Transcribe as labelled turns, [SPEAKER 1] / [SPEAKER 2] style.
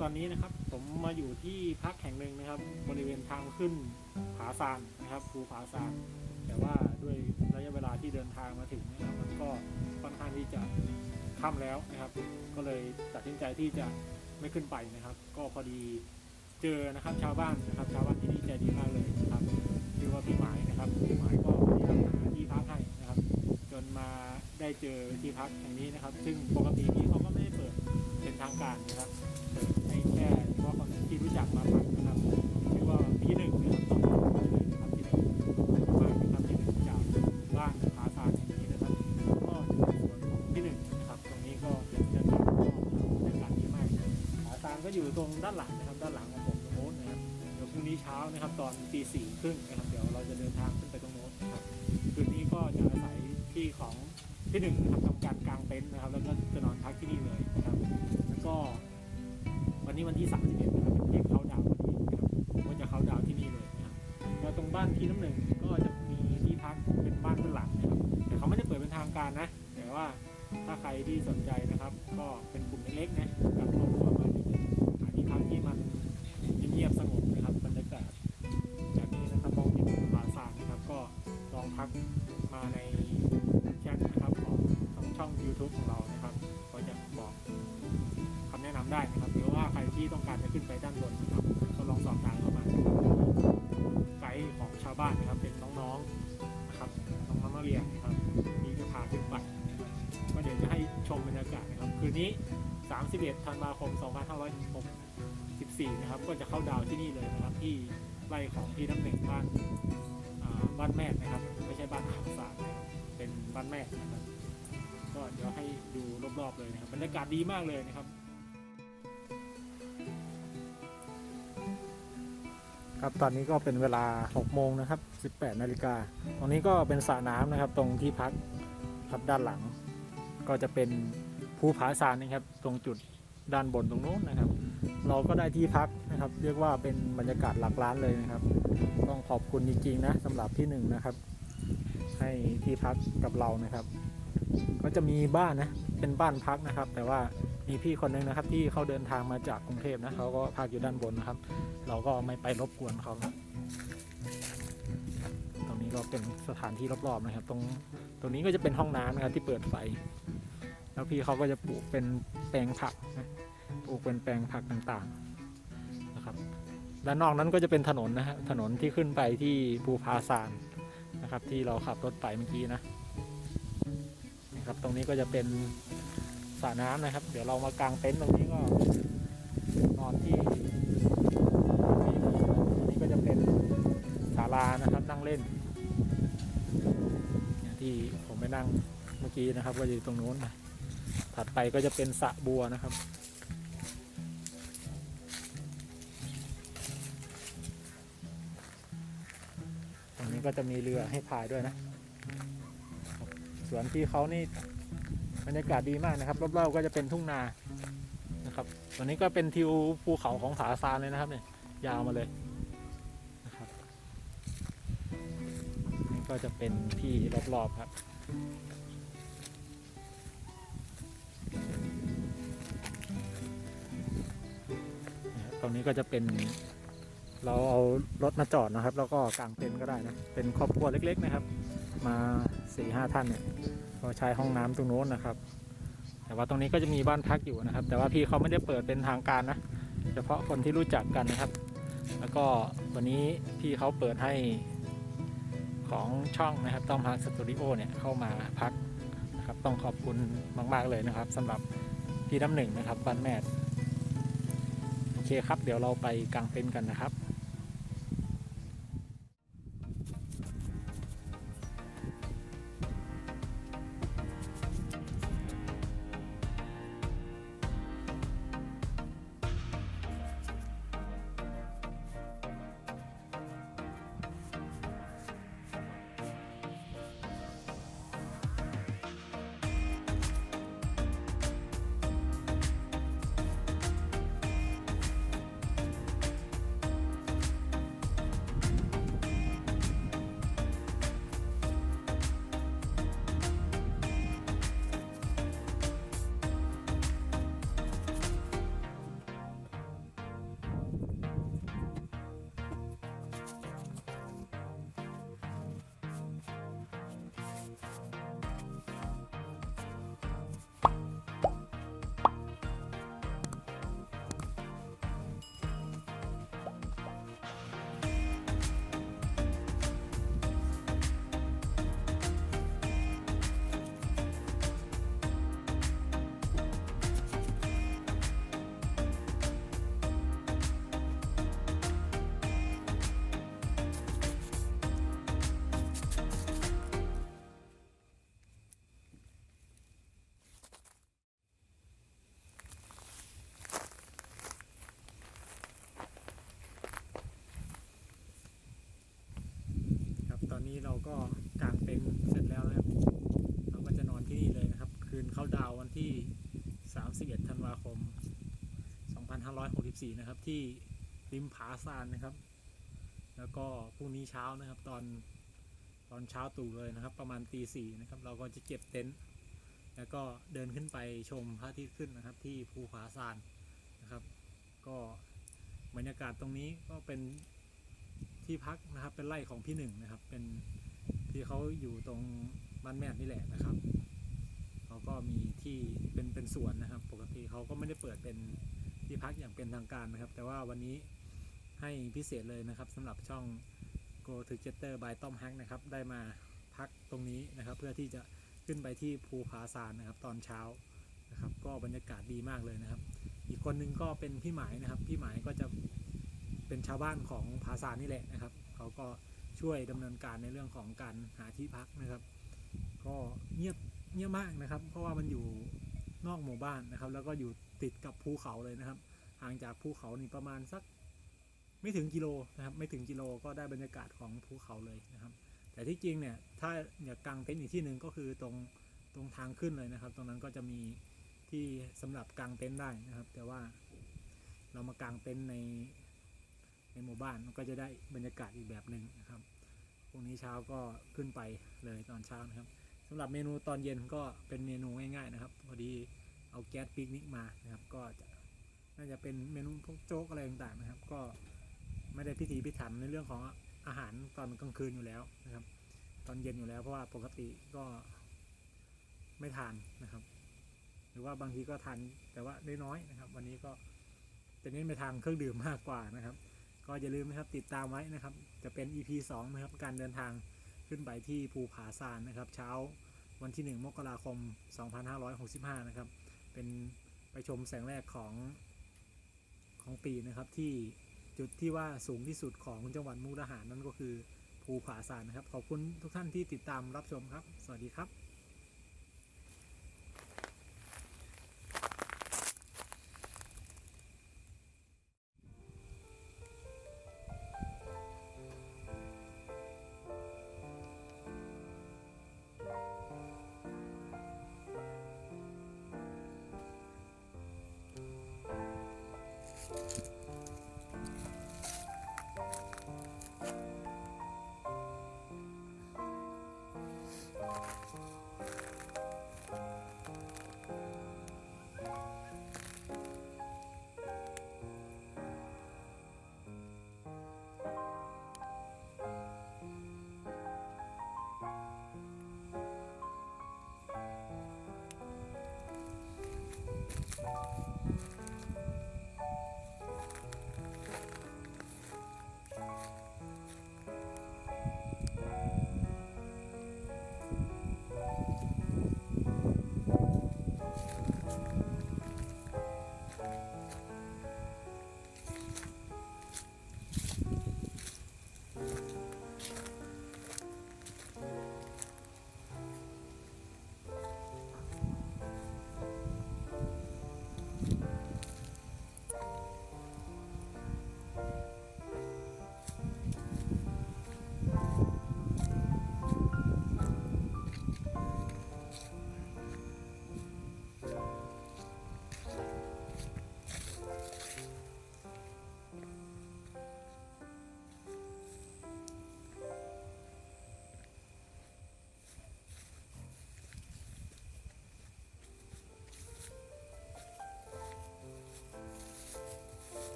[SPEAKER 1] ตอนนี้นะครับผมมาอยู่ที่พักแห่งหนึ่งนะครับ บริเวณทางขึ้นผาซานนะครับภูผาซานแต่ว่าด้วยระยะเวลาที่เดินทางมาถึงนะครับมันก็ค่อนข้างที่จะค่ำแล้วนะครับ ก็เลยตัดสินใจที่จะไม่ขึ้นไปนะครับ ก็พอดีเจอนะครับชาวบ้านนะครับ ชาวบ้านที่นี่ใจดีมากเลยนะครับชื่อว่าพี่หมายนะครับพี่หมายก็พยายามหาที่พักให้นะครับ จนมาได้เจอที่พักแห่งนี้นะครับ ซึ่งปกติพี่เขา เป็นทางการนะครับเปิดให้แค่เฉพาคนที่รู้จักมาพักนะครับชื่อว่าพี่หนึ่งนะครับต้องขอบคุณเลยนะครับพี่หนึ่งขอบคุณมากนะครับพี่หนึ่งจากบ้านผาซานแห่งนี้นะครับก็อยู่ในส่วนของพี่หนึ่งนะครับ ตรงนี้ก็เป็นบรรยากาศก็บรรยากาศดีมากผาซานก็อยู่ตรงด้านหลังนะครับ ด้านหลังของผมตรงโน้นนะครับเดี๋ยวพรุ่งนี้เช้านะครับตอนตีสี่ครึ่งนะครับ เดี๋ยวเราจะเดินทางขึ้นไปตรงโน้นนะครับคืนนี้ก็จะอาศัยที่ของ ที่หนึ่งนะครับทำการกางเต็นท์นะครับ แล้วก็จะนอนพักที่นี่เลยนะครับ แล้วก็วันนี้วันที่31นะครับเป็นเที่เขาดาวน์วันนี้นะครับก็จะเขาดาวที่นี่เลยนะครับแล้วตรงบ้านที่น้ำหนึ่งก็จะมีที่พักเป็นบ้านเป็นหลังนะครับแต่เขาไม่ได้เปิดเป็นทางการนะ แต่ว่าถ้าใครที่สนใจนะครับ ก็เป็นกลุ่มเล็กๆนะกับครอบครัวมาอยู่หาที่พักที่มันเงียบสงบนะครับบรรยากาศแบบนี้นะครับมองเห็นผาซานนะครับ ก็ลองพักมาใน ช่อง YouTube ของเรานะครับ ก็จะบอกคำแนะนำได้นะครับหรือว่าใครที่ต้องการจะขึ้นไปด้านบนนะครับก็ลองสอบถามเข้ามาไกด์ของชาวบ้านนะครับ เป็นน้องๆนะครับน้องๆนักเรียนนะครับที่จะพาขึ้นไปก็เดี๋ยวจะให้ชมบรรยากาศนะครับ คืนนี้ 31 ธันวาคม 2564 นะครับ ก็จะเข้าดาวที่นี่เลยนะครับ ที่ไร่ของพี่น้ำหนึ่งบ้านบ้านแม่นะครับ ไม่ใช่บ้านขาวสารเป็นบ้านแม่นะครับ ก็เดี๋ยวให้ดูรอบๆเลยนะครับบรรยากาศดีมากเลยนะครับ ครับตอนนี้ก็เป็นเวลา 6 โมงนะครับ 18 นาฬิกาตรงนี้ก็เป็นสระน้ำนะครับ ตรงที่พักครับด้านหลัง ก็จะเป็นภูผาซานนะครับ ตรงจุดด้านบนตรงนู้นนะครับ เราก็ได้ที่พักนะครับ เรียกว่าเป็นบรรยากาศหลักล้านเลยนะครับ ต้องขอบคุณจริงๆนะสำหรับที่หนึ่งนะครับ ให้ที่พักกับเรานะครับ ก็จะมีบ้านนะเป็นบ้านพักนะครับ แต่ว่ามีพี่คนหนึงนะครับ ที่เขาเดินทางมาจากกรุงเทพนะเขาก็พักอยู่ด้านบนนะครับ เราก็ไม่ไปรบกวนเขานะตรงนี้ก็เป็นสถานที่รอบๆนะครับ ตรงตรงนี้ก็จะเป็นห้องน้ำนะครับที่เปิดไฟแล้วพี่เขาก็จะปลูกเป็นแปลงผักนะปลูกเป็นแปลงผักต่างๆนะครับด้านนอกนั้นก็จะเป็นถนนนะฮะถนนที่ขึ้นไปที่ภูพาซานนะครับ ที่เราขับรถไปเมื่อกี้นะ นะครับ ตรงนี้ก็จะเป็นสระน้ำนะครับ เดี๋ยวเรามากางเต็นท์ตรงนี้ก็นอนที่นี่ตรงนี้ก็จะเป็นศาลานะครับนั่งเล่น ที่ผมไปนั่งเมื่อกี้นะครับ ก็อยู่ตรงนู้นนะถัดไปก็จะเป็นสระบัวนะครับตรงนี้ก็จะมีเรือให้พายด้วยนะ สวนที่เขานี่บรรยากาศดีมากนะครับรอบๆก็จะเป็นทุ่งนานะครับตัวนี้ก็เป็นทิวภูเขาของผาซานเลยนะครับเนี่ยยาวมาเลยนะครับนี่ก็จะเป็นที่รอบๆครับตรงนี้ก็จะเป็นเราเอารถมาจอดนะครับ แล้วก็กางเต็นท์ก็ได้นะเป็นครอบครัวเล็ก ๆ นะครับ มาสี่ห้าท่านเนี่ยก็ใช้ห้องน้ำตรงโน้นนะครับ แต่ว่าตรงนี้ก็จะมีบ้านพักอยู่นะครับ แต่ว่าพี่เขาไม่ได้เปิดเป็นทางการนะ เฉพาะคนที่รู้จักกันนะครับ แล้วก็วันนี้พี่เขาเปิดให้ของช่องนะครับต้องพักสตูดิโอเนี่ยเข้ามาพักนะครับ ต้องขอบคุณมาก ๆ เลยนะครับสำหรับพี่น้ำหนึ่งนะครับบ้านแม่โอเคครับ เดี๋ยวเราไปกางเต็นท์กันนะครับ 11ธันวาคม 2564 นะครับ ที่ริมผาซานนะครับ แล้วก็พรุ่งนี้เช้านะครับ ตอนตอนเช้าตู่เลยนะครับ ประมาณตีสี่นะครับ เราก็จะเก็บเต็นท์แล้วก็เดินขึ้นไปชมพระอาทิตย์ขึ้นนะครับ ที่ภูผาซานนะครับ ก็บรรยากาศตรงนี้ก็เป็นที่พักนะครับเป็นไร่ของพี่หนึ่งนะครับ เป็นที่เขาอยู่ตรงบ้านแม่นี่แหละนะครับ เขาก็มีที่เป็นเป็นสวนนะครับ ปกติเขาก็ไม่ได้เปิดเป็นที่พักอย่างเป็นทางการนะครับ แต่ว่าวันนี้ให้พิเศษเลยนะครับสำหรับช่อง Go to Jetter by Tom Hack นะครับได้มาพักตรงนี้นะครับ เพื่อที่จะขึ้นไปที่ภูผาซานนะครับ ตอนเช้านะครับ ก็บรรยากาศดีมากเลยนะครับ อีกคนนึงก็เป็นพี่หมายนะครับ พี่หมายก็จะเป็นชาวบ้านของผาซานนี่แหละนะครับ เขาก็ช่วยดำเนินการในเรื่องของการหาที่พักนะครับ ก็เงียบ เงียบมากนะครับ เพราะว่ามันอยู่นอกหมู่บ้านนะครับ แล้วก็อยู่ติดกับภูเขาเลยนะครับ ห่างจากภูเขานี่ประมาณสักไม่ถึงกิโลนะครับ ไม่ถึงกิโลก็ได้บรรยากาศของภูเขาเลยนะครับ แต่ที่จริงเนี่ยถ้าอยากกางเต็นท์อีกที่หนึ่งก็คือตรงตรงทางขึ้นเลยนะครับ ตรงนั้นก็จะมีที่สำหรับกางเต็นท์ได้นะครับ แต่ว่าเรามากางเต็นท์ในในหมู่บ้านมันก็จะได้บรรยากาศอีกแบบหนึ่งนะครับพรุ่งนี้เช้าก็ขึ้นไปเลยตอนเช้านะครับ สำหรับเมนูตอนเย็นก็เป็นเมนูง่ายๆนะครับ พอดีเอาแก๊สปิกนิกมานะครับ ก็จะน่าจะเป็นเมนูพวกโจ๊กอะไรต่างๆนะครับ ก็ไม่ได้พิถีพิถันในเรื่องของอาหารตอนกลางคืนอยู่แล้วนะครับ ตอนเย็นอยู่แล้วเพราะว่าปกติก็ไม่ทานนะครับ หรือว่าบางทีก็ทานแต่ว่าได้น้อยนะครับ วันนี้ก็จะเน้นไปทางเครื่องดื่มมากกว่านะครับ ก็อย่าลืมนะครับติดตามไว้นะครับ จะเป็น EP 2นะครับการเดินทาง ขึ้นไปที่ภูผาซานนะครับ เช้าวันที่ 1 มกราคม 2565 นะครับ เป็นไปชมแสงแรกของของปีนะครับที่จุดที่ว่าสูงที่สุดของจังหวัดมุกดาหารนั่นก็คือภูผาซานนะครับ ขอบคุณทุกท่านที่ติดตามรับชมครับ สวัสดีครับ